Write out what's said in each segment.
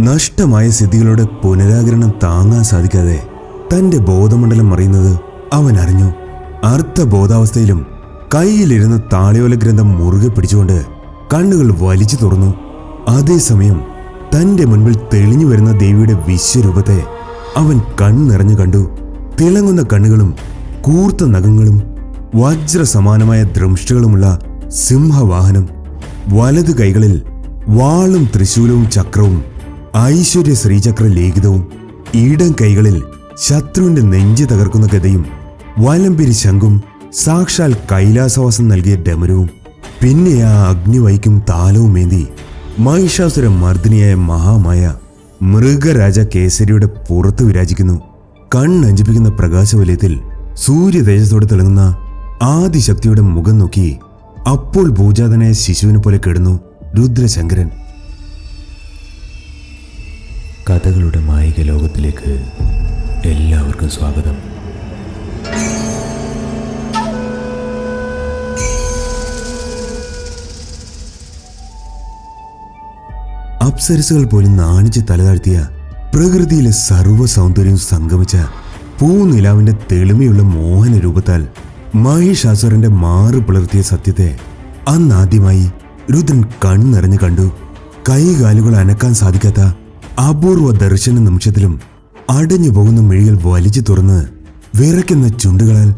നഷ്ടമായ സ്ഥിതികളുടെ പുനരാകരണം താങ്ങാൻ സാധിക്കാതെ തന്റെ ബോധമണ്ഡലം അറിയുന്നത് അവൻ അറിഞ്ഞു. അർത്ഥബോധാവസ്ഥയിലും കൈയിലിരുന്ന താളിയോല ഗ്രന്ഥം മുറുകെ പിടിച്ചുകൊണ്ട് കണ്ണുകൾ വലിച്ചു തുറന്നു. അതേസമയം തന്റെ മുൻപിൽ തെളിഞ്ഞു വരുന്ന ദേവിയുടെ വിശ്വരൂപത്തെ അവൻ കണ്ണിറഞ്ഞു കണ്ടു. തിളങ്ങുന്ന കണ്ണുകളും കൂർത്ത നഖങ്ങളും വജ്രസമാനമായ ദ്രംഷ്ടകളുമുള്ള സിംഹവാഹനം വലതു കൈകളിൽ വാളും ത്രിശൂലവും ചക്രവും ഐശ്വര്യ ശ്രീചക്ര ലേഖിതവും ഈടം കൈകളിൽ ശത്രുവിന്റെ നെഞ്ച് തകർക്കുന്ന ഗതയും വലംപിരി ശംഖും സാക്ഷാൽ കൈലാസവാസം നൽകിയ ഡമരവും പിന്നെ ആ അഗ്നിവൈക്കും താലവുമേന്തി മഹിഷാസുര മർദ്ദിനിയായ മഹാമായ മൃഗരാജ കേസരിയുടെ പുറത്ത് വിരാജിക്കുന്നു. കണ്ണഞ്ചിപ്പിക്കുന്ന പ്രകാശവലയത്തിൽ സൂര്യതേജത്തോടെ തിളങ്ങുന്ന ആദിശക്തിയുടെ മുഖം നോക്കി അപ്പോൾ ഭൂജാതനായ ശിശുവിനെ പോലെ കെടുന്നു രുദ്രശങ്കരൻ. കഥകളുടെ മായിക ലോകത്തിലേക്ക് എല്ലാവർക്കും സ്വാഗതം. അപ്സരസുകൾ പോലും നാണിച്ച് തലതാഴ്ത്തിയ പ്രകൃതിയിലെ സർവ സൗന്ദര്യം സംഗമിച്ച പൂനിലാവിന്റെ തെളിമയുള്ള മോഹന രൂപത്താൽ മഹേഷ് ആസുറിന്റെ മാറു പുലർത്തിയ സത്യത്തെ അന്നാദ്യമായി രുദ്രൻ കണ്ണിറഞ്ഞു കണ്ടു. കൈകാലുകൾ അനക്കാൻ സാധിക്കാത്ത അപൂർവ ദർശന നിമിഷത്തിലും അടഞ്ഞു പോകുന്ന മിഴികൾ വലിച്ചു തുറന്ന് വിറയ്ക്കുന്ന ചുണ്ടുകളാൽ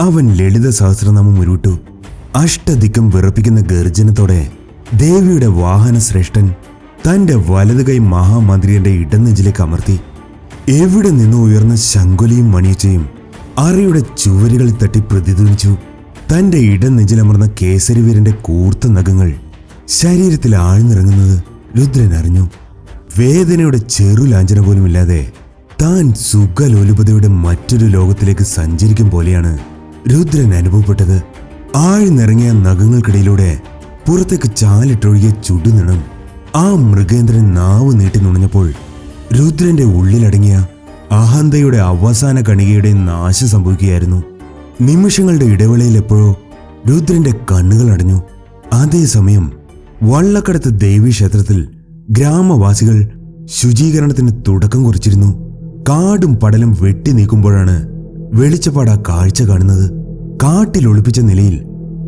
അവൻ ലളിത സഹസ്രനാമം ഉരുവിട്ടു. അഷ്ടദിക്കം വിറപ്പിക്കുന്ന ഗർജനത്തോടെ ദേവിയുടെ വാഹന ശ്രേഷ്ഠൻ തന്റെ വലതു കൈ മഹാമന്ത്രിയുടെ ഇടനെഞ്ചിലേക്ക് അമർത്തി. എവിടെ നിന്നും ഉയർന്ന ശങ്കുലിയും മണിയച്ചയും അറയുടെ ചുവരുകളിൽ തട്ടി പ്രതിധ്വനിച്ചു. തന്റെ ഇടനെഞ്ചിലമർന്ന കേസരിവീരന്റെ കൂർത്ത നഖങ്ങൾ ശരീരത്തിൽ ആഴ്ന്നിറങ്ങുന്നത് രുദ്രൻ അറിഞ്ഞു. വേദനയുടെ ചെറു ചെറുലാഞ്ചന പോലുമില്ലാതെ താൻ സുഖലോലുപതയുടെ മറ്റൊരു ലോകത്തിലേക്ക് സഞ്ചരിക്കും പോലെയാണ് രുദ്രൻ അനുഭവപ്പെട്ടത്. ആഴ്ന്നിറങ്ങിയ നഖങ്ങൾക്കിടയിലൂടെ പുറത്തേക്ക് ചാലിട്ടൊഴുകിയ ചുടുനിണം ആ മൃഗേന്ദ്രൻ നാവ് നീട്ടി നുണഞ്ഞപ്പോൾ രുദ്രന്റെ ഉള്ളിലടങ്ങിയ അഹന്തയുടെ അവസാന കണികയുടെ നാശം സംഭവിക്കുകയായിരുന്നു. നിമിഷങ്ങളുടെ ഇടവേളയിൽ എപ്പോഴോ രുദ്രന്റെ കണ്ണുകൾ അടഞ്ഞു. അതേസമയം വള്ളക്കടത്ത് ദേവീക്ഷേത്രത്തിൽ ഗ്രാമവാസികൾ ശുചീകരണത്തിന് തുടക്കം കുറിച്ചിരുന്നു. കാടും പടലും വെട്ടി നീക്കുമ്പോഴാണ് വെളിച്ചപ്പാട് കാഴ്ച കാണുന്നത്. കാട്ടിൽ ഒളിപ്പിച്ച നിലയിൽ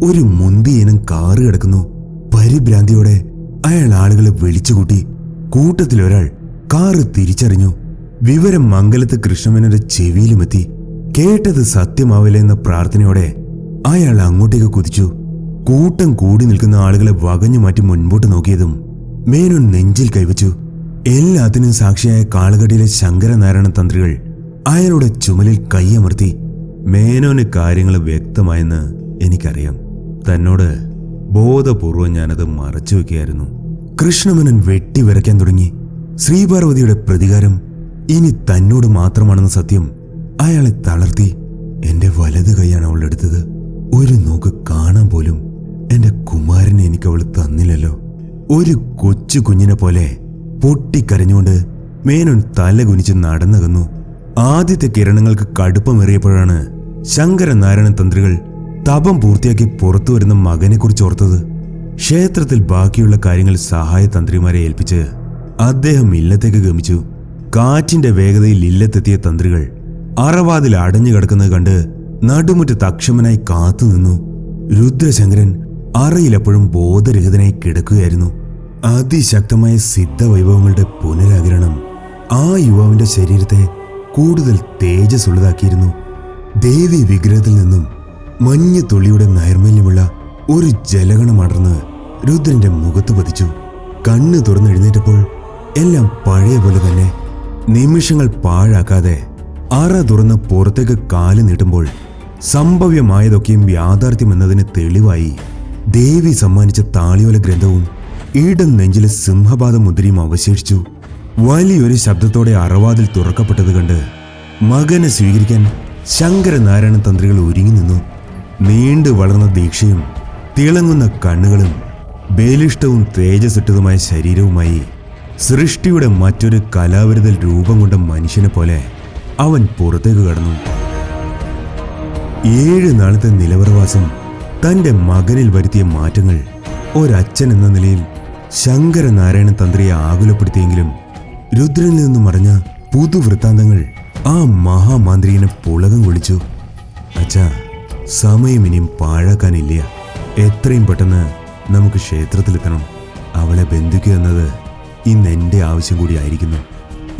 ഒരു മുന്തിയിനം കാറ് കിടക്കുന്നു. പരിഭ്രാന്തിയോടെ അയാൾ ആളുകളെ വിളിച്ചുകൂട്ടി. കൂട്ടത്തിൽ ഒരാൾ കാറ് തിരിച്ചറിഞ്ഞു. വിവരം മംഗലത്ത് കൃഷ്ണമേനോന്റെ ചെവിയിലുമെത്തി. കേട്ടത് സത്യമാവില്ല എന്ന പ്രാർത്ഥനയോടെ അയാൾ അങ്ങോട്ടേക്ക് കുതിച്ചു. കൂട്ടം കൂടി നിൽക്കുന്ന ആളുകളെ വകഞ്ഞു മാറ്റി മുൻപോട്ട് നോക്കിയതും മേനോൻ നെഞ്ചിൽ കൈവച്ചു. എല്ലാത്തിനും സാക്ഷിയായ കാളുകടിയിലെ ശങ്കരനാരായണ തന്ത്രികൾ അയാളുടെ ചുമലിൽ കൈയമർത്തി മേനോന് കാര്യങ്ങൾ വ്യക്തമായെന്ന് എനിക്കറിയാം. തന്നോട് ബോധപൂർവം ഞാനത് മറച്ചു വയ്ക്കുകയായിരുന്നു. കൃഷ്ണമനൻ വെട്ടി തുടങ്ങി. ശ്രീപാർവതിയുടെ പ്രതികാരം ഇനി തന്നോട് മാത്രമാണെന്ന സത്യം അയാളെ തളർത്തി എന്റെ വലത് കൈയാണ് അവൾ എടുത്തത്. ഒരു നോക്ക് കാണാൻ പോലും എന്റെ കുമാരനെ എനിക്ക് അവൾ തന്നില്ലല്ലോ. ഒരു കൊച്ചു കുഞ്ഞിനെ പോലെ പൊട്ടിക്കരഞ്ഞുകൊണ്ട് മേനോൻ തല കുനിച്ച് നടന്നകന്നു. ആദ്യത്തെ കിരണങ്ങൾക്ക് കടുപ്പമേറിയപ്പോഴാണ് ശങ്കരനാരായണ തന്ത്രികൾ തപം പൂർത്തിയാക്കി പുറത്തു വരുന്ന മകനെക്കുറിച്ച് ഓർത്തത്. ക്ഷേത്രത്തിൽ ബാക്കിയുള്ള കാര്യങ്ങൾ സഹായ തന്ത്രിമാരെ ഏൽപ്പിച്ച് അദ്ദേഹം ഇല്ലത്തേക്ക് ഗമിച്ചു. കാറ്റിന്റെ വേഗതയിൽ ഇല്ലത്തെത്തിയ തന്ത്രികൾ അറവാതിൽ അടഞ്ഞു കിടക്കുന്നത് കണ്ട് നടുമുറ്റത്ത് അക്ഷമനായി കാത്തുനിന്നു. രുദ്രശങ്കരൻ അറയിലെപ്പോഴും ബോധരഹിതനായി കിടക്കുകയായിരുന്നു. അതിശക്തമായ സിദ്ധവൈഭവങ്ങളുടെ പുനരാഗ്രഹണം ആ യുവാവിന്റെ ശരീരത്തെ കൂടുതൽ തേജസ്സുള്ളതാക്കിയിരുന്നു. ദേവി വിഗ്രഹത്തിൽ നിന്നും മഞ്ഞ തുള്ളിയുടെ നൈർമല്യമുള്ള ഒരു ജലഗണം അടർന്ന് രുദ്രന്റെ മുഖത്ത് പതിച്ചു. കണ്ണ് തുറന്നെഴുന്നേറ്റപ്പോൾ എല്ലാം പഴയ പോലെ തന്നെ നിമിഷങ്ങൾ പാഴാക്കാതെ അറ തുറന്ന് പുറത്തേക്ക് കാൽ നീട്ടുമ്പോൾ സംഭവ്യമായതൊക്കെയും യാഥാർത്ഥ്യമെന്നതിന് തെളിവായി ദേവി സമ്മാനിച്ച താളിയോല ഗ്രന്ഥവും ഈടം നെഞ്ചിലെ സിംഹപാത മുദ്രയും അവശേഷിച്ചു. വലിയൊരു ശബ്ദത്തോടെ അറവാതിൽ തുറക്കപ്പെട്ടത് കണ്ട് മകനെ സ്വീകരിക്കാൻ ശങ്കരനാരായണ തന്ത്രികൾ ഒരുങ്ങി നിന്നു. നീണ്ടു വളർന്ന ദീക്ഷയും തിളങ്ങുന്ന കണ്ണുകളും ബേലിഷ്ടവും തേജസിട്ടതുമായ ശരീരവുമായി സൃഷ്ടിയുടെ മറ്റൊരു കലാവിരുതൽ രൂപം കൊണ്ട മനുഷ്യനെ പോലെ അവൻ പുറത്തേക്ക് കടന്നു. ഏഴ് നാളത്തെ നിലവറവാസം തന്റെ മകനിൽ വരുത്തിയ മാറ്റങ്ങൾ ഒരച്ഛൻ എന്ന നിലയിൽ ശങ്കരനാരായണ തന്ത്രിയെ ആകുലപ്പെടുത്തിയെങ്കിലും രുദ്രനിൽ നിന്നും മറഞ്ഞ പുതുവൃത്താന്തങ്ങൾ ആ മഹാമാന്ത്രികനെ പുളകം കൊളിച്ചു അച്ഛാ സമയം ഇനിയും പാഴാക്കാനില്ല. എത്രയും പെട്ടെന്ന് നമുക്ക് ക്ഷേത്രത്തിലെത്തണം. അവളെ ബന്ധിക്കുക എന്നത് ഇന്ന് എന്റെ ആവശ്യം കൂടിയായിരിക്കുന്നു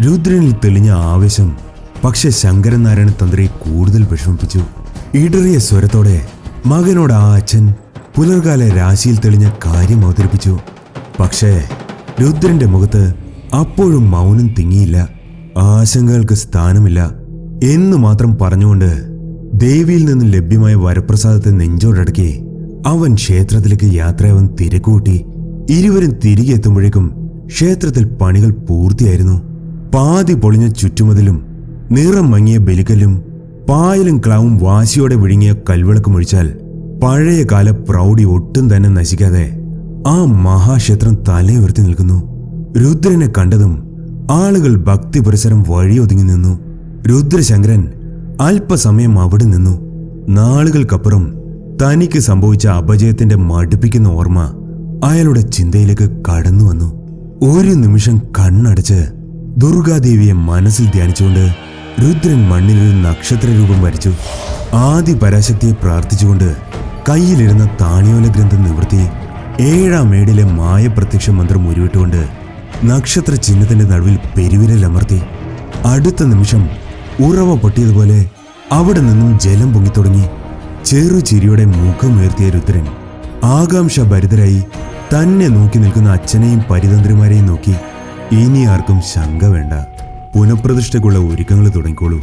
രുദ്രനിൽ തെളിഞ്ഞ ആവേശം പക്ഷെ ശങ്കരനാരായണ തന്ത്രി കൂടുതൽ വിഷമിപ്പിച്ചു. ഇടറിയ സ്വരത്തോടെ മകനോട് ആ അച്ഛൻ പുലർകാല രാശിയിൽ തെളിഞ്ഞ കാര്യം അവതരിപ്പിച്ചു. പക്ഷേ രുദ്രന്റെ മുഖത്ത് അപ്പോഴും മൗനം തിങ്ങിയില്ല. ആശങ്കകൾക്ക് സ്ഥാനമില്ല എന്ന് മാത്രം പറഞ്ഞുകൊണ്ട് ദേവിയിൽ നിന്നും ലഭ്യമായ വരപ്രസാദത്തെ നെഞ്ചോടടക്കി അവൻ ക്ഷേത്രത്തിലേക്ക് യാത്രയവൻ തിരക്കൂട്ടി ഇരുവരും തിരികെ എത്തുമ്പോഴേക്കും ക്ഷേത്രത്തിൽ പണികൾ പൂർത്തിയായിരുന്നു. പാതി പൊളിഞ്ഞ ചുറ്റുമതിലും നിറം മങ്ങിയ ബലിക്കല്ലും പായലും ക്ലാവും വാശിയോടെ വിഴുങ്ങിയ കൽവിളക്കും ഒഴിച്ചാൽ പഴയകാല പ്രൗഢി ഒട്ടും തന്നെ നശിക്കാതെ ആ മഹാക്ഷേത്രം തലയുയർത്തി നിൽക്കുന്നു. രുദ്രനെ കണ്ടതും ആളുകൾ ഭക്തി പരിസരം വഴിയൊതുങ്ങി നിന്നു. രുദ്രശങ്കരൻ അല്പസമയം അവിടെ നിന്നു. നാളുകൾക്കപ്പുറം തനിക്ക് സംഭവിച്ച അപജയത്തിന്റെ മടുപ്പിക്കുന്ന ഓർമ്മ അയാളുടെ ചിന്തയിലേക്ക് കടന്നു വന്നു. ഒരു നിമിഷം കണ്ണടച്ച് ദുർഗാദേവിയെ മനസ്സിൽ ധ്യാനിച്ചുകൊണ്ട് രുദ്രൻ മണ്ണിൽ ഒരു നക്ഷത്ര രൂപം വരച്ചു. ആദി പരാശക്തിയെ പ്രാർത്ഥിച്ചുകൊണ്ട് കയ്യിലിരുന്ന താണിയോല ഗ്രന്ഥം നിവർത്തി ഏഴാം ഏടിലെ മായ പ്രത്യക്ഷ മന്ത്രം ഉരുവിട്ടുകൊണ്ട് നക്ഷത്ര ചിഹ്നത്തിന്റെ നടുവിൽ പെരുവിരലമർത്തി അടുത്ത നിമിഷം ഉറവ പൊട്ടിയതുപോലെ അവിടെ നിന്നും ജലം പൊങ്ങിത്തുടങ്ങി മുഖം മുഖമുയർത്തിയ രുദ്രൻ ആകാംക്ഷ ഭരിതരായി തന്നെ നോക്കി നിൽക്കുന്ന അച്ഛനെയും പരിതന്ത്രിമാരെയും നോക്കി ഇനി ആർക്കും ശങ്ക വേണ്ട. പുനഃപ്രതിഷ്ഠയ്ക്കുള്ള ഒരുക്കങ്ങൾ തുടങ്ങിക്കോളൂ.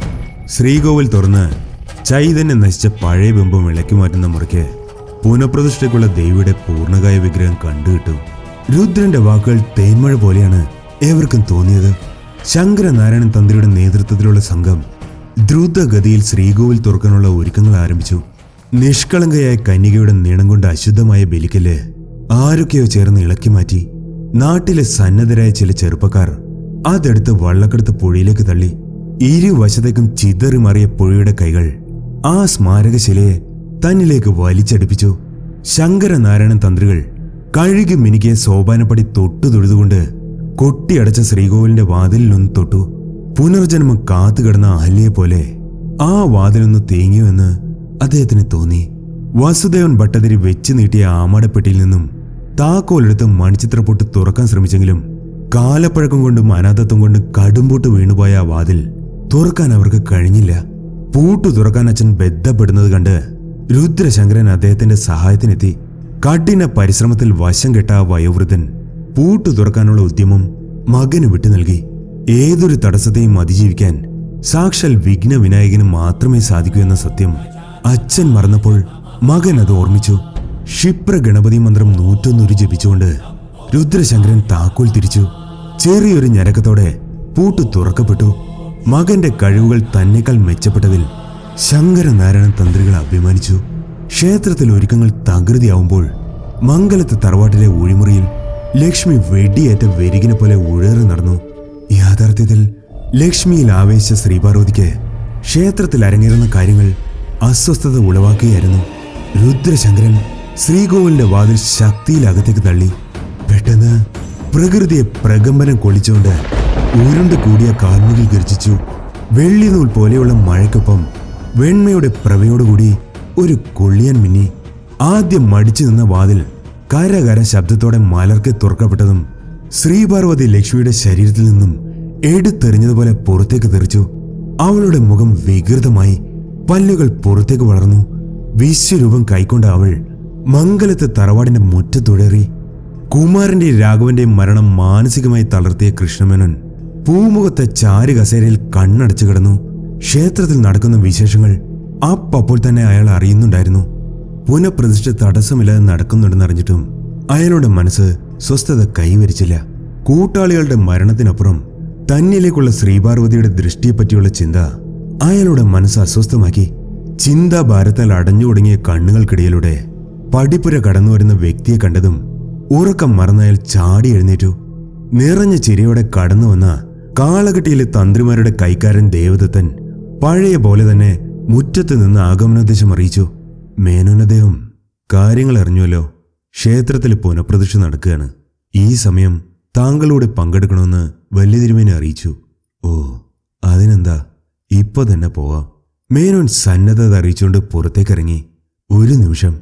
ശ്രീകോവിൽ തുറന്ന് ചൈതന്യം നശിച്ച പഴയ ബിംബം ഇളക്കി മാറ്റുന്ന മുറയ്ക്ക് പുനഃപ്രതിഷ്ഠയ്ക്കുള്ള ദേവിയുടെ പൂർണകായ വിഗ്രഹം കണ്ടുകിട്ടും. രുദ്രന്റെ വാക്കുകൾ തേന്മഴ പോലെയാണ് ഏവർക്കും തോന്നിയത്. ശങ്കരനാരായണൻ തന്ത്രിയുടെ നേതൃത്വത്തിലുള്ള സംഘം ദ്രുതഗതിയിൽ ശ്രീകോവിൽ തുറക്കാനുള്ള ഒരുക്കങ്ങൾ ആരംഭിച്ചു. നിഷ്കളങ്കയായ കന്യകയുടെ നീണം കൊണ്ട് അശുദ്ധമായ ബലിക്കൽ ആരൊക്കെയോ ചേർന്ന് ഇളക്കി മാറ്റി. നാട്ടിലെ സന്നദ്ധരായ ചില ചെറുപ്പക്കാർ അതെടുത്ത് വള്ളക്കെടുത്ത് പുഴയിലേക്ക് തള്ളി. ഇരുവശത്തേക്കും ചിതറി മാറിയ പുഴയുടെ കൈകൾ. ആ സ്മാരകശിലയെ തന്നിലേക്ക് വലിച്ചടിപ്പിച്ചു. ശങ്കരനാരായണൻ തന്ത്രികൾ കഴുകി മിനിക്കെ സോപാനപ്പടി തൊട്ടു തൊഴുതുകൊണ്ട് കൊട്ടിയടച്ച ശ്രീകോവിലിന്റെ വാതിലിലൊന്ന് തൊട്ടു. പുനർജന്മം കാത്തുകിടന്ന അഹല്യെ പോലെ ആ വാതിലൊന്ന് തേങ്ങിയുവെന്ന് അദ്ദേഹത്തിന് തോന്നി. വാസുദേവൻ ഭട്ടതിരി വെച്ചു നീട്ടിയ ആമാടപ്പെട്ടിയിൽ നിന്നും താക്കോലെടുത്ത് മണിച്ചിത്രപ്പൊട്ട് തുറക്കാൻ ശ്രമിച്ചെങ്കിലും കാലപ്പഴക്കം കൊണ്ടും അനാഥത്വം കൊണ്ടും കടുമ്പോട്ട് വീണുപോയ ആ വാതിൽ തുറക്കാൻ അവർക്ക് കഴിഞ്ഞില്ല. പൂട്ടു തുറക്കാൻ അച്ഛൻ ബന്ധപ്പെടുന്നത് കണ്ട് രുദ്രശങ്കരൻ അദ്ദേഹത്തിന്റെ സഹായത്തിനെത്തി കഠിന പരിശ്രമത്തിൽ വശം കെട്ട വയോവൃദ്ധൻ പൂട്ടു തുറക്കാനുള്ള ഉദ്യമം മകന് വിട്ടു നൽകി. ഏതൊരു തടസ്സത്തെയും അതിജീവിക്കാൻ സാക്ഷാൽ വിഘ്ന വിനായകന് മാത്രമേ സാധിക്കൂ എന്ന സത്യം അച്ഛൻ മറന്നപ്പോൾ മകൻ അത് ഓർമ്മിച്ചു. ക്ഷിപ്ര ഗണപതി മന്ത്രം നൂറ്റൊന്നൂരി ജപിച്ചുകൊണ്ട് രുദ്രശങ്കരൻ താക്കോൽ തിരിച്ചു. ചെറിയൊരു ഞരക്കത്തോടെ പൂട്ട് തുറക്കപ്പെട്ടു. മകന്റെ കഴിവുകൾ തന്നെക്കാൾ മെച്ചപ്പെട്ടതിൽ ശങ്കരനാരായണൻ തന്ത്രികളെ അഭിമാനിച്ചു. ക്ഷേത്രത്തിൽ ഒരുക്കങ്ങൾ തകൃതിയാവുമ്പോൾ മംഗലത്ത് തറവാട്ടിലെ ഒഴിമുറിയിൽ ലക്ഷ്മി വെടിയേറ്റ വെരികിനെ പോലെ ഉഴറി നടന്നു. യാഥാർത്ഥ്യത്തിൽ ലക്ഷ്മിയിൽ ആവേശ ശ്രീപാർവതിക്ക് ക്ഷേത്രത്തിൽ അരങ്ങേറുന്ന കാര്യങ്ങൾ അസ്വസ്ഥത ഉളവാക്കുകയായിരുന്നു. രുദ്രശങ്കരൻ ശ്രീകോവിലിന്റെ വാതിൽ ശക്തിയിൽ അകത്തേക്ക് തള്ളി. പെട്ടെന്ന് പ്രകൃതിയെ പ്രകമ്പനം കൊള്ളിച്ചുകൊണ്ട് ഉരുണ്ട് കൂടിയ കാർമുകിൽ ഗർജിച്ചു. വെള്ളിനൂൽ പോലെയുള്ള മഴയ്ക്കൊപ്പം വെണ്മയുടെ പ്രവയോടുകൂടി ഒരു കൊള്ളിയൻ മിന്നി ആദ്യം മടിച്ചു നിന്ന വാതിൽ കരകര ശബ്ദത്തോടെ മലർക്കെ തുറക്കപ്പെട്ടതും ശ്രീപാർവതി ലക്ഷ്മിയുടെ ശരീരത്തിൽ നിന്നും എടുത്തെറിഞ്ഞതുപോലെ പുറത്തേക്ക് തെറിച്ചു. അവളുടെ മുഖം വികൃതമായി പല്ലുകൾ പുറത്തേക്ക് വളർന്നു. വിശ്വരൂപം കൈക്കൊണ്ട അവൾ മംഗലത്തെ തറവാടിന്റെ മുറ്റത്തുടേറി കുമാരന്റെ രാഘവന്റെയും മരണം മാനസികമായി തളർത്തിയ കൃഷ്ണമേനോൻ പൂമുഖത്തെ ചാരു കസേരയിൽ കണ്ണടച്ചു കിടന്നു. ക്ഷേത്രത്തിൽ നടക്കുന്ന വിശേഷങ്ങൾ അപ്പപ്പോൾ തന്നെ അയാൾ അറിയുന്നുണ്ടായിരുന്നു. പുനഃപ്രതിഷ്ഠ തടസ്സമില്ലാതെ നടക്കുന്നുണ്ടെന്നറിഞ്ഞിട്ടും അയാളുടെ മനസ്സ് സ്വസ്ഥത കൈവരിച്ചില്ല. കൂട്ടാളികളുടെ മരണത്തിനപ്പുറം തന്നിലേക്കുള്ള ശ്രീപാർവതിയുടെ ദൃഷ്ടിയെപ്പറ്റിയുള്ള ചിന്ത അയാളുടെ മനസ്സ് അസ്വസ്ഥമാക്കി. ചിന്താഭാരത്താൽ അടഞ്ഞു തുടങ്ങിയ കണ്ണുകൾക്കിടയിലൂടെ പടിപ്പുര കടന്നു വരുന്ന വ്യക്തിയെ കണ്ടതും ഉറക്കം മറന്നയാൽ ചാടി എഴുന്നേറ്റു. നിറഞ്ഞ ചിരിയോടെ കടന്നു വന്ന കാളകെട്ടിയിലെ തന്ത്രിമാരുടെ കൈക്കാരൻ ദേവദത്തൻ പഴയ പോലെ തന്നെ മുറ്റത്ത് നിന്ന് ആഗമനോദ്ദേശം അറിയിച്ചു. മേനോൻ അദ്ദേഹം കാര്യങ്ങൾ അറിഞ്ഞുവല്ലോ. ക്ഷേത്രത്തിൽ പുനഃപ്രതിഷ്ഠ നടക്കുകയാണ്. ഈ സമയം താങ്കളൂടെ പങ്കെടുക്കണമെന്ന് വലിയ തിരുമേനെ അറിയിച്ചു. ഓ അതിനെന്താ? ഇപ്പൊ തന്നെ പോവാം. മേനോൻ സന്നദ്ധത അറിയിച്ചുകൊണ്ട് പുറത്തേക്കിറങ്ങി. ഒരു നിമിഷം.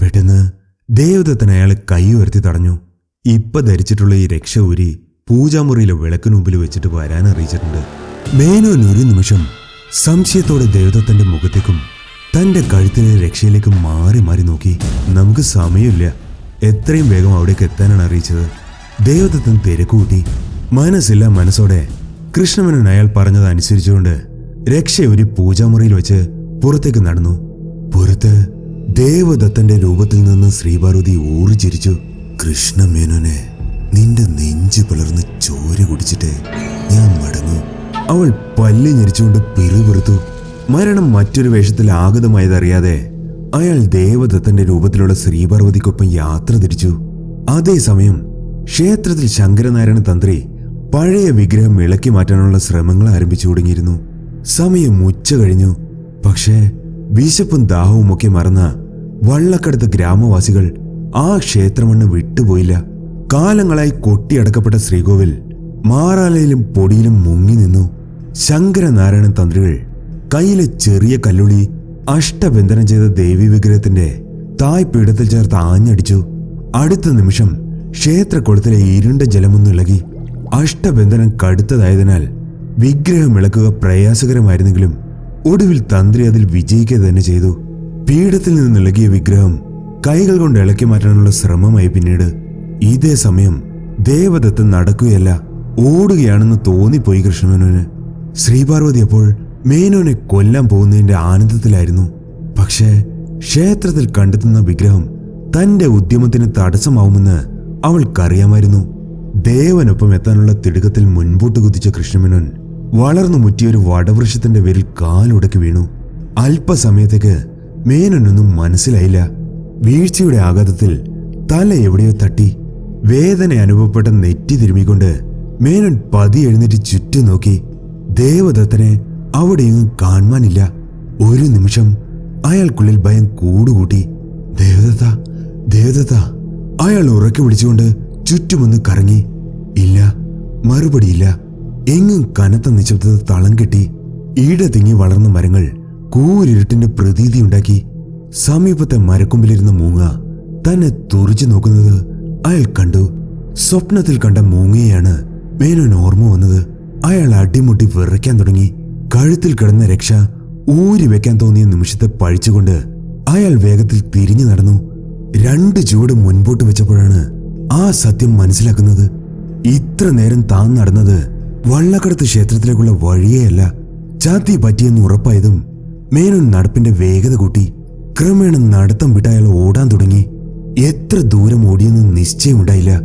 പെട്ടെന്ന് ദേവദത്തൻ അയാൾ കൈ ഉയർത്തി തടഞ്ഞു. ഇപ്പൊ ധരിച്ചിട്ടുള്ള ഈ രക്ഷ ഊരി പൂജാമുറിയിലെ വിളക്കിന് മുമ്പിൽ വെച്ചിട്ട് വരാൻ അറിയിച്ചിട്ടുണ്ട്. മേനോൻ ഒരു നിമിഷം സംശയത്തോടെ ദേവദത്തന്റെ മുഖത്തേക്കും തന്റെ കഴുത്തിലെ രക്ഷയിലേക്കും മാറി മാറി നോക്കി. നമുക്ക് സമയമില്ല. എത്രയും വേഗം അവിടേക്ക് എത്താനാണ് അറിയിച്ചത്. ദേവദത്തൻ തിരക്കുകൂട്ടി. മനസ്സില്ല മനസ്സോടെ കൃഷ്ണമേനോൻ അയാൾ പറഞ്ഞത് അനുസരിച്ചുകൊണ്ട് രക്ഷ ഒരു പൂജാമുറിയിൽ വെച്ച് പുറത്തേക്ക് നടന്നു. പുറത്ത് ദേവദത്തന്റെ രൂപത്തിൽ നിന്ന് ശ്രീപാർവതി ഊറിച്ചിരിച്ചു കൃഷ്ണമേനോനെ നിന്റെ നെഞ്ചു പിളർന്ന് ചോര കുടിച്ചിട്ട് ഞാൻ മടങ്ങൂ. അവൾ പല്ല് ഞെരിച്ചുകൊണ്ട് പിറുപിറുത്തു മരണം മറ്റൊരു വേഷത്തിൽ ആഗതമായതറിയാതെ അയാൾ ദേവദത്തന്റെ രൂപത്തിലുള്ള ശ്രീപാർവതിക്കൊപ്പം യാത്ര തിരിച്ചു. അതേസമയം ക്ഷേത്രത്തിൽ ശങ്കരനാരായണ തന്ത്രി പഴയ വിഗ്രഹം ഇളക്കി മാറ്റാനുള്ള ശ്രമങ്ങൾ ആരംഭിച്ചു തുടങ്ങിയിരുന്നു. സമയം ഉച്ച കഴിഞ്ഞു. പക്ഷേ വിശപ്പും ദാഹവും ഒക്കെ മറന്ന വള്ളക്കടുത്ത ഗ്രാമവാസികൾ ആ ക്ഷേത്രമണ്ണ് വിട്ടുപോയില്ല. കാലങ്ങളായി കൊട്ടിയടക്കപ്പെട്ട ശ്രീകോവിൽ മാറാലയിലും പൊടിയിലും മുങ്ങി നിന്നു. ശങ്കരനാരായണൻ തന്ത്രികൾ കയ്യിലെ ചെറിയ കല്ലുളി അഷ്ടബന്ധനം ചെയ്ത ദേവി വിഗ്രഹത്തിന്റെ തായ്പീഠത്തിൽ ചേർത്ത് ആഞ്ഞടിച്ചു. അടുത്ത നിമിഷം ക്ഷേത്രക്കുളത്തിലെ ഇരുണ്ട ജലമൊന്നും ഇളകി അഷ്ടബന്ധനം കടുത്തതായതിനാൽ വിഗ്രഹം ഇളക്കുക പ്രയാസകരമായിരുന്നെങ്കിലും ഒടുവിൽ തന്ത്രി അതിൽ വിജയിക്കുക തന്നെ ചെയ്തു. പീഠത്തിൽ നിന്ന് ഇളകിയ വിഗ്രഹം കൈകൾ കൊണ്ട് ഇളക്കി മാറ്റാനുള്ള ശ്രമമായി പിന്നീട്. ഇതേ സമയം ദേവദത്ത് നടക്കുകയല്ല ഓടുകയാണെന്ന് തോന്നിപ്പോയി കൃഷ്ണമേനോന്. ശ്രീപാർവതി അപ്പോൾ മേനോനെ കൊല്ലാൻ പോകുന്നതിന്റെ ആനന്ദത്തിലായിരുന്നു. പക്ഷേ ക്ഷേത്രത്തിൽ കണ്ടെത്തുന്ന വിഗ്രഹം തന്റെ ഉദ്യമത്തിന് തടസ്സമാവുമെന്ന് അവൾക്കറിയാമായിരുന്നു. ദേവനൊപ്പം എത്താനുള്ള തിടുക്കത്തിൽ മുൻപോട്ട് കുതിച്ച കൃഷ്ണമേനോൻ വളർന്നു മുറ്റിയൊരു വടവൃക്ഷത്തിന്റെ പേരിൽ കാലുടക്കി വീണു. അല്പസമയത്തേക്ക് മേനൊനൊന്നും മനസ്സിലായില്ല. വീഴ്ചയുടെ ആഘാതത്തിൽ തല എവിടെയോ തട്ടി. വേദന അനുഭവപ്പെട്ട നെറ്റി തിരുമിക്കൊണ്ട് മേനോൻ പതി എഴുന്നേറ്റ് ചുറ്റും നോക്കി ദേവദത്തനെ അവിടെയൊന്നും കാണുവാനില്ല. ഒരു നിമിഷം അയാൾക്കുള്ളിൽ ഭയം കൂടുകൂട്ടി. ദേവദത്ത ദേവദത്ത അയാൾ ഉറക്കി വിളിച്ചുകൊണ്ട് ചുറ്റുമൊന്ന് കറങ്ങി. ഇല്ല മറുപടിയില്ല. എങ്ങും കനത്ത നിശബ്ദത തളം കെട്ടി ഈട തിങ്ങി വളർന്ന മരങ്ങൾ കൂരിരുട്ടിന്റെ പ്രതീതിയുണ്ടാക്കി സമീപത്തെ മരക്കൊമ്പിലിരുന്ന മൂങ്ങ തന്നെ തുറിച്ചു നോക്കുന്നത് അയാൾ കണ്ടു. സ്വപ്നത്തിൽ കണ്ട മൂങ്ങയെയാണ് മേനോൻ ഓർമ്മ വന്നത് അയാൾ അടിമുട്ടി വിറയ്ക്കാൻ തുടങ്ങി. കഴുത്തിൽ കിടന്ന രക്ഷ ഊരി വെക്കാൻ തോന്നിയ നിമിഷത്തെ പഴിച്ചുകൊണ്ട് അയാൾ വേഗത്തിൽ തിരിഞ്ഞു നടന്നു. രണ്ട് ചുവട് മുൻപോട്ട് വെച്ചപ്പോഴാണ് ആ സത്യം മനസ്സിലാക്കുന്നത്. ഇത്ര നേരം താൻ നടന്നത് വള്ളക്കടത്ത് ക്ഷേത്രത്തിലേക്കുള്ള വഴിയേയല്ല ചാത്തി പറ്റിയെന്ന് ഉറപ്പായതും മേനോൻ നടപ്പിന്റെ വേഗത കൂട്ടി ക്രമേണ നടത്തം വിട്ട് അയാൾ ഓടാൻ തുടങ്ങി. എത്ര ദൂരം ഓടിയെന്ന് നിശ്ചയമുണ്ടായില്ല.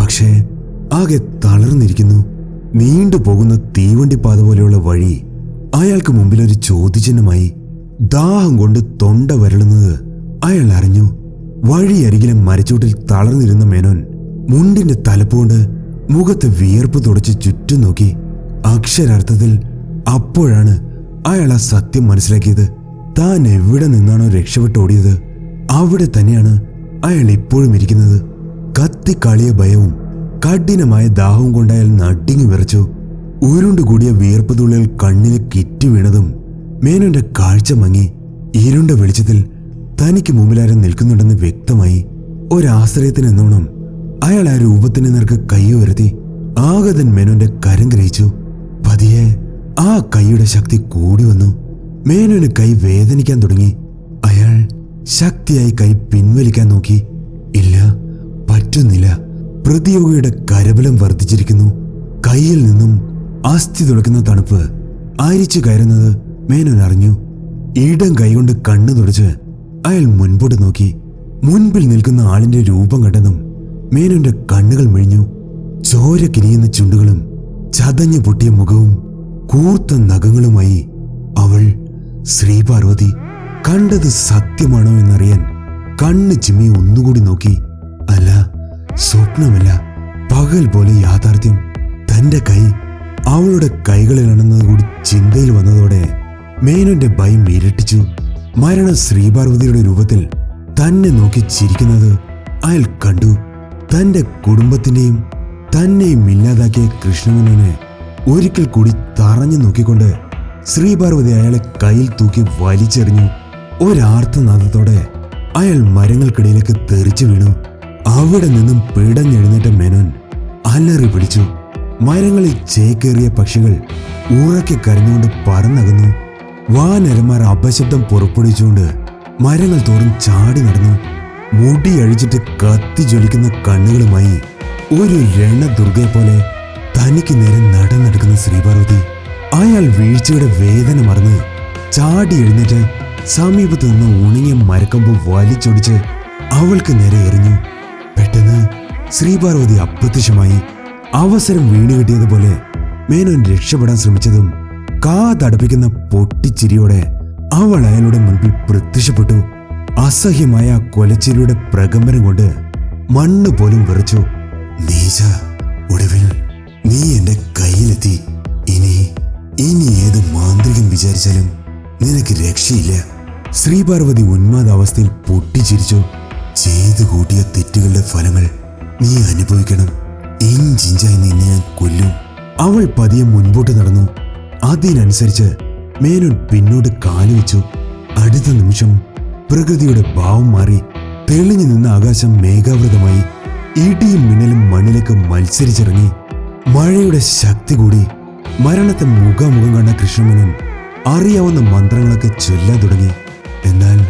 പക്ഷേ ആകെ തളർന്നിരിക്കുന്നു. നീണ്ടുപോകുന്ന തീവണ്ടിപ്പാത പോലെയുള്ള വഴി അയാൾക്ക് മുമ്പിൽ ഒരു ചോദ്യചിഹ്നമായി ദാഹം കൊണ്ട് തൊണ്ട വരളുന്നത് അയാൾ അറിഞ്ഞു. വഴിയരികിലെ മരച്ചൂട്ടിൽ തളർന്നിരുന്ന മേനോൻ മുണ്ടിന്റെ തലപ്പുകൊണ്ട് മുഖത്ത് വിയർപ്പ് തുടച്ച് ചുറ്റും നോക്കി. അക്ഷരാർത്ഥത്തിൽ അപ്പോഴാണ് അയാൾ ആ സത്യം മനസ്സിലാക്കിയത്. താൻ എവിടെ നിന്നാണോ രക്ഷപ്പെട്ടോടിയത് അവിടെ തന്നെയാണ് അയാൾ ഇപ്പോഴും ഇരിക്കുന്നത്. കത്തിക്കാളിയ ഭയവും കഠിനമായ ദാഹം കൊണ്ട് അയാൾ വിറച്ചു വിറച്ചു. ഉരുണ്ടുകൂടിയ വീർപ്പ് തുള്ളിൽ കണ്ണിൽ കിറ്റി വീണതും മേനോന്റെ കാഴ്ച മങ്ങി ഇരുണ്ട വെളിച്ചത്തിൽ തനിക്ക് മുമ്പിലാരും നിൽക്കുന്നുണ്ടെന്ന് വ്യക്തമായി ഒരാശ്രയത്തിന് എന്നോണം അയാൾ ആ രൂപത്തിന് നേർക്ക് കൈ ഉയർത്തി ആഗതൻ മേനോന്റെ കരം ഗ്രഹിച്ചു. പതിയെ ആ കൈയുടെ ശക്തി കൂടി വന്നു. മേനോന് കൈ വേദനിക്കാൻ തുടങ്ങി. അയാൾ ശക്തിയായി കൈ പിൻവലിക്കാൻ നോക്കി. ഇല്ല പറ്റുന്നില്ല. പ്രതിയോഗിയുടെ കരബലം വർദ്ധിച്ചിരിക്കുന്നു. കയ്യിൽ നിന്നും അസ്ഥി തുളയ്ക്കുന്ന തണുപ്പ് ആരിച്ചു കയറുന്നത് മേനോൻ അറിഞ്ഞു. ഇടം കൈകൊണ്ട് കണ്ണു തുടച്ച് അയാൾ മുൻപോട്ട് നോക്കി. മുൻപിൽ നിൽക്കുന്ന ആളിന്റെ രൂപം കണ്ടതും മേനോന്റെ കണ്ണുകൾ മിഴിഞ്ഞു. ചോര കിരിയുന്ന ചുണ്ടുകളും ചതഞ്ഞു പൊട്ടിയ മുഖവും കൂർത്ത നഖങ്ങളുമായി അവൾ ശ്രീപാർവതി കണ്ടത് സത്യമാണോ എന്നറിയാൻ കണ്ണ് ചിമ്മി ഒന്നുകൂടി നോക്കി. സ്വപ്നമല്ല. പകൽ പോലെ യാഥാർത്ഥ്യം. തന്റെ കൈ അവളുടെ കൈകളിലാണെന്നത് കൂടി ചിന്തയിൽ വന്നതോടെ മേനോന്റെ ഭയം ഇരട്ടിച്ചു. മരണ ശ്രീപാർവതിയുടെ രൂപത്തിൽ തന്നെ നോക്കി ചിരിക്കുന്നത് അയാൾ കണ്ടു. തന്റെ കുടുംബത്തിന്റെയും തന്നെയും ഇല്ലാതാക്കിയ കൃഷ്ണമേനോനെ ഒരിക്കൽ കൂടി തറഞ്ഞു നോക്കിക്കൊണ്ട് ശ്രീപാർവതി അയാളെ കയ്യിൽ തൂക്കി വലിച്ചെറിഞ്ഞു. ഒരാർത്തനാദത്തോടെ അയാൾ മരങ്ങൾക്കിടയിലേക്ക് തെറിച്ചു വീണു. അവിടെ നിന്നും പിടഞ്ഞെഴുന്നേറ്റ മേനോൻ അലറി പിടിച്ചു. മരങ്ങളിൽ ചേക്കേറിയ പക്ഷികൾ ഉറക്കെ കരഞ്ഞുകൊണ്ട് പറന്നകന്നു. വാനരന്മാർ അപശബ്ദം പുറപ്പെടുവിച്ചുകൊണ്ട് മരങ്ങൾ തോറും ചാടി നടന്നു. മുടിയഴിച്ചിട്ട് കത്തി ജ്വലിക്കുന്ന കണ്ണുകളുമായി ഒരു രണദുർഗയെ പോലെ തനിക്ക് നേരെ നടന്നെടുക്കുന്ന ശ്രീപാർവതി അയാൾ വീഴ്ചയുടെ വേദന മറന്ന് ചാടി എഴുന്നേറ്റ് സമീപത്ത് നിന്ന് ഉണങ്ങിയ മരക്കമ്പ് വലിച്ചൊടിച്ച് അവൾക്ക് നേരെ എറിഞ്ഞു. പെട്ടെന്ന് ശ്രീപാർവതി അപ്രത്യക്ഷമായി അവസരം വീണു കിട്ടിയതുപോലെ മേനോൻ രക്ഷപ്പെടാൻ ശ്രമിച്ചതും കാതടപ്പിക്കുന്ന പൊട്ടിച്ചിരിയോടെ അവൾ അയാളുടെ മുൻപിൽ പ്രത്യക്ഷപ്പെട്ടു. അസഹ്യമായ കൊലച്ചിരിയുടെ പ്രകമ്പനം കൊണ്ട് മണ്ണ് പോലും വിറച്ചു. നീച ഒടുവിൽ നീ എന്റെ കയ്യിലെത്തി. ഇനി ഇനി ഏത് മാന്ത്രികം വിചാരിച്ചാലും നിനക്ക് രക്ഷയില്ല. ശ്രീപാർവതി ഉന്മാദാവസ്ഥയിൽ പൊട്ടിച്ചിരിച്ചു. ചെയ്തു കൂട്ടിയ തെറ്റുകളുടെ ഫലങ്ങൾ നീ അനുഭവിക്കണം. ഇഞ്ചിഞ്ചായി നിന്നെ ഞാൻ കൊല്ലും. അവൾ പതിയെ മുൻപോട്ട് നടന്നു. അതിനനുസരിച്ച് മേനോൻ പിന്നോട്ട് കാലുവെച്ചു. അടുത്ത നിമിഷം പ്രകൃതിയുടെ ഭാവം മാറി തെളിഞ്ഞു നിന്ന ആകാശം മേഘാവൃതമായി ഇടിയും മിന്നലും മണ്ണിലേക്ക് മത്സരിച്ചിറങ്ങി. മഴയുടെ ശക്തി കൂടി മരണത്തെ മുഖാമുഖം കണ്ട കൃഷ്ണമേനോൻ അറിയാവുന്ന മന്ത്രങ്ങളൊക്കെ ചൊല്ലാൻ തുടങ്ങി. എന്നാൽ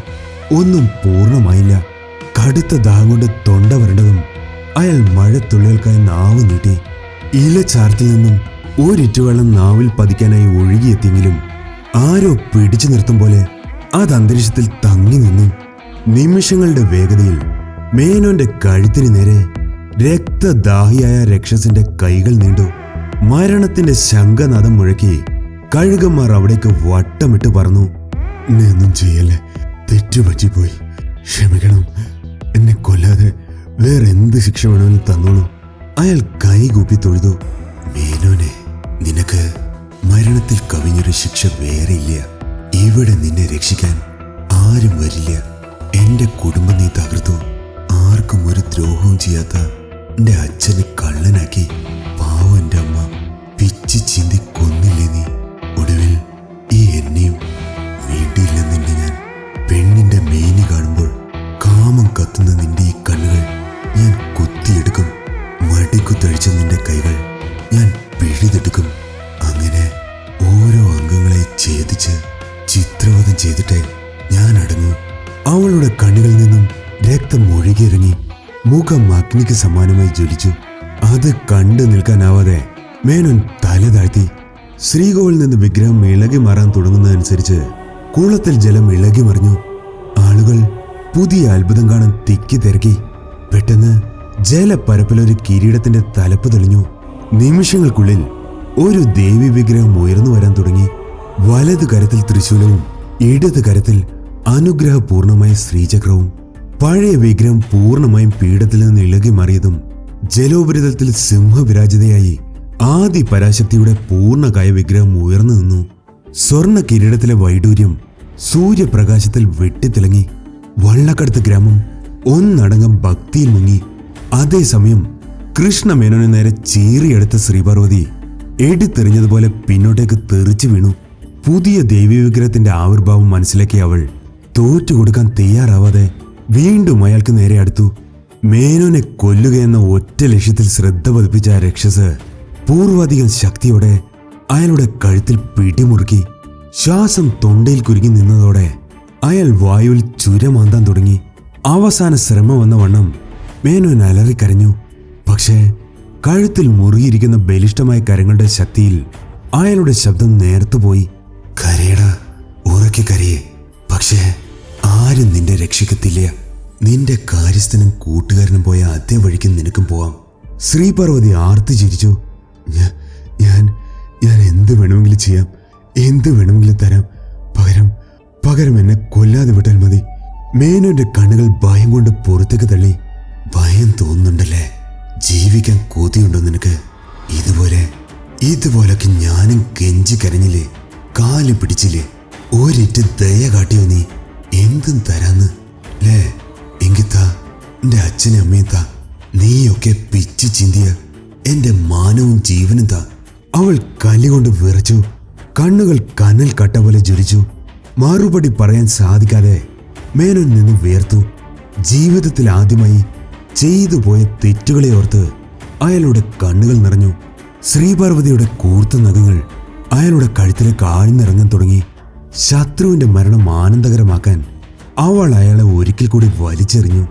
ഒന്നും പൂർണമായില്ല. കടുത്ത ദാഹം കൊണ്ട് തൊണ്ട വരണ്ടതും അയാൾ മഴത്തുള്ളികൾക്കായി നാവ് നീട്ടി ഇലച്ചാർത്തിൽ നിന്നും ഒരിറ്റുവെള്ളം നാവിൽ പതിക്കാനായി ഒഴുകിയെത്തിയെങ്കിലും ആരോ പിടിച്ചു നിർത്തും പോലെ അത് അന്തരീക്ഷത്തിൽ തങ്ങി നിന്നു. നിമിഷങ്ങളുടെ വേഗതയിൽ മേനോന്റെ കഴുത്തിന് നേരെ രക്തദാഹിയായ രക്ഷസിന്റെ കൈകൾ നീണ്ടു. മരണത്തിന്റെ ശംഖനാഥം മുഴക്കി കഴുകന്മാർ അവിടേക്ക് വട്ടമിട്ട് പറഞ്ഞു ഒന്നും ചെയ്യല്ലേ? തെറ്റുപറ്റിപ്പോയി. ക്ഷമിക്കണം. എന്നെ കൊല്ലാതെ വേറെ എന്ത് ശിക്ഷ വേണമെന്ന് തന്നോളൂ. അയാൾ കൈകൂപ്പി തൊഴുതു. മേനോനെ നിനക്ക് മരണത്തിൽ കവിഞ്ഞൊരു ശിക്ഷ വേറെയില്ല. ഇവിടെ നിന്നെ രക്ഷിക്കാൻ ആരും വരില്ല. എന്റെ കുടുംബം നീ തകർത്തു. ആർക്കും ഒരു ദ്രോഹവും ചെയ്യാത്ത എന്റെ അച്ഛനെ കള്ളനാക്കി പാവ എന്റെ അമ്മ. പിച്ചി ചിന്തി കാമം കത്തുന്ന നിന്റെ ഈ കണ്ണുകൾ ഞാൻ കുത്തിയെടുക്കും. മടിക്കുത്തഴിച്ച നിന്റെ കൈകൾ ഞാൻ പിഴുതെടുക്കും. അങ്ങനെ ഓരോ അംഗങ്ങളെ ഛേദിച്ച് ചിത്രവധം ചെയ്തിട്ട് ഞാൻ അടങ്ങൂ. അവളുടെ കണ്ണുകളിൽ നിന്നും രക്തം ഒഴുകിയിറങ്ങി മുഖം അഗ്നിക്ക് സമാനമായി ജ്വലിച്ചു. അത് കണ്ടു നിൽക്കാനാവാതെ മേനോൻ തല താഴ്ത്തി ശ്രീകോവിൽ നിന്ന് വിഗ്രഹം ഇളകി മാറാൻ തുടങ്ങുന്നതനുസരിച്ച് കൂളത്തിൽ ജലം ഇളകി മറിഞ്ഞു. ആളുകൾ പുതിയ അത്ഭുതം കാണാൻ തിക്കി തിരക്കി. പെട്ടെന്ന് ജലപ്പരപ്പിലൊരു കിരീടത്തിന്റെ തലപ്പ് തെളിഞ്ഞു. നിമിഷങ്ങൾക്കുള്ളിൽ ഒരു ദേവി വിഗ്രഹം ഉയർന്നു വരാൻ തുടങ്ങി. വലത് കരത്തിൽ തൃശൂലവും ഇടത് കരത്തിൽ അനുഗ്രഹപൂർണമായ ശ്രീചക്രവും പഴയ വിഗ്രഹം പൂർണമായും പീഠത്തിൽ നിന്ന് ഇളകി മാറിയതും ജലോപരിതലത്തിൽ സിംഹവിരാജിതയായി ആദി പരാശക്തിയുടെ പൂർണകായ വിഗ്രഹം ഉയർന്നു നിന്നു. സ്വർണ കിരീടത്തിലെ വൈഡൂര്യം സൂര്യപ്രകാശത്തിൽ വെട്ടിത്തിളങ്ങി. വള്ളക്കടത്ത് ഗ്രാമം ഒന്നടങ്കം ഭക്തിയിൽ മുങ്ങി. അതേസമയം കൃഷ്ണമേനോന് നേരെ ചീറിയെടുത്ത ശ്രീപാർവതി എടുത്തെറിഞ്ഞതുപോലെ പിന്നോട്ടേക്ക് തെറിച്ചു വീണു. പുതിയ ദേവീ വിഗ്രഹത്തിന്റെ ആവിർഭാവം മനസ്സിലാക്കിയ അവൾ തോറ്റുകൊടുക്കാൻ തയ്യാറാവാതെ വീണ്ടും അയാൾക്ക് നേരെ അടുത്തു. മേനോനെ കൊല്ലുകയെന്ന ഒറ്റ ലക്ഷ്യത്തിൽ ശ്രദ്ധ പതിപ്പിച്ച ആ രക്ഷസ് പൂർവാധികം ശക്തിയോടെ അയാളുടെ കഴുത്തിൽ പിടിമുറുക്കി ശ്വാസം തൊണ്ടയിൽ കുരുങ്ങി നിന്നതോടെ അയാൾ വായുവിൽ ചുരമാന്താൻ തുടങ്ങി. അവസാന ശ്രമം വന്ന വണ്ണം മേനോൻ അലറിക്കരഞ്ഞു. പക്ഷേ കഴുത്തിൽ മുറുകിയിരിക്കുന്ന ബലിഷ്ടമായ കരങ്ങളുടെ ശക്തിയിൽ അയാളുടെ ശബ്ദം നേർത്തുപോയി കരയട ഉറക്കി കരയേ പക്ഷേ ആരും നിന്റെ രക്ഷിക്കത്തില്ല. നിന്റെ കാര്യസ്ഥനും കൂട്ടുകാരനും പോയ അതേ വഴിക്ക് നിനക്കും പോവാം. ശ്രീപാർവതി ആർത്തി ചിരിച്ചു. ഞാൻ ഞാൻ എന്ത് വേണമെങ്കിലും ചെയ്യാം. എന്ത് വേണമെങ്കിലും തരാം. പകരം പകരം എന്നെ കൊല്ലാതെ വിട്ടാൽ മതി. മേനോന്റെ കണ്ണുകൾ ഭയം കൊണ്ട് പുറത്തേക്ക് തള്ളി. ഭയം തോന്നുന്നുണ്ടല്ലേ? ജീവിക്കാൻ കൊതിയുണ്ടോ നിനക്ക്? ഇതുപോലെ ഇതുപോലൊക്കെ ഞാനും കെഞ്ചി കരഞ്ഞില്ലേ? കാൽ പിടിച്ചില്ലേ? ഒരിറ്റ് ദയ കാട്ടിയോ നീ? എന്തും തരാന്ന്. ലേ എങ്കിത്താ എന്റെ അച്ഛനും അമ്മയും താ നീയൊക്കെ പിച്ച് ചിന്തിയ എന്റെ മാനവും ജീവനും താ അവൾ കല്ലുകൊണ്ട് വിറച്ചു. കണ്ണുകൾ കനൽ കട്ട പോലെ ജ്വലിച്ചു. മറുപടി പറയാൻ സാധിക്കാതെ മേനോൻ നിന്ന് വേർത്തു. ജീവിതത്തിൽ ആദ്യമായി ചെയ്തു പോയ തെറ്റുകളെ ഓർത്ത് അയാളുടെ കണ്ണുകൾ നിറഞ്ഞു. ശ്രീപാർവതിയുടെ കൂർത്ത നഖങ്ങൾ അയാളുടെ കഴുത്തിലേക്ക് ആഴ്ന്നിറങ്ങാൻ തുടങ്ങി. ശത്രുവിന്റെ മരണം ആനന്ദകരമാക്കാൻ അവൾ അയാളെ ഒരിക്കൽ കൂടി വലിച്ചെറിഞ്ഞു.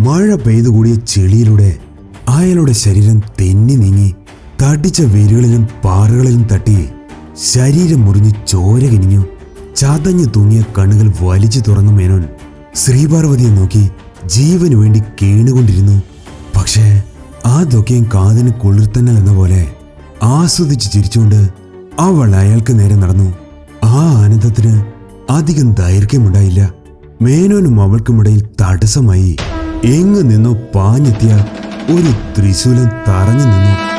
മഴ പെയ്തു കൂടിയ ചെളിയിലൂടെ അയാളുടെ ശരീരം തെന്നി നീങ്ങി. തടിച്ച വേരുകളിലും പാറകളിലും തട്ടി ശരീരം മുറിഞ്ഞ് ചോര കിനിഞ്ഞു. ചതഞ്ഞു തൂങ്ങിയ കണ്ണുകൾ വലിച്ചു തുറന്ന മേനോൻ. ശ്രീപാർവതിയെ നോക്കി ജീവന് വേണ്ടി കേണുകൊണ്ടിരുന്നു. പക്ഷേ ആ ദുഃഖയും കാതിന് കുളിർത്തന്നൽ എന്ന പോലെ ആസ്വദിച്ച് ചിരിച്ചുകൊണ്ട് അവൾ അയാൾക്ക് നേരെ നടന്നു. ആ ആനന്ദത്തിന് അധികം ദൈർഘ്യമുണ്ടായില്ല. മേനോനും അവൾക്കുമിടയിൽ തടസ്സമായി എങ്ങു നിന്നോ പാഞ്ഞെത്തിയ ഒരു ത്രിശൂലം തറഞ്ഞു നിന്നു.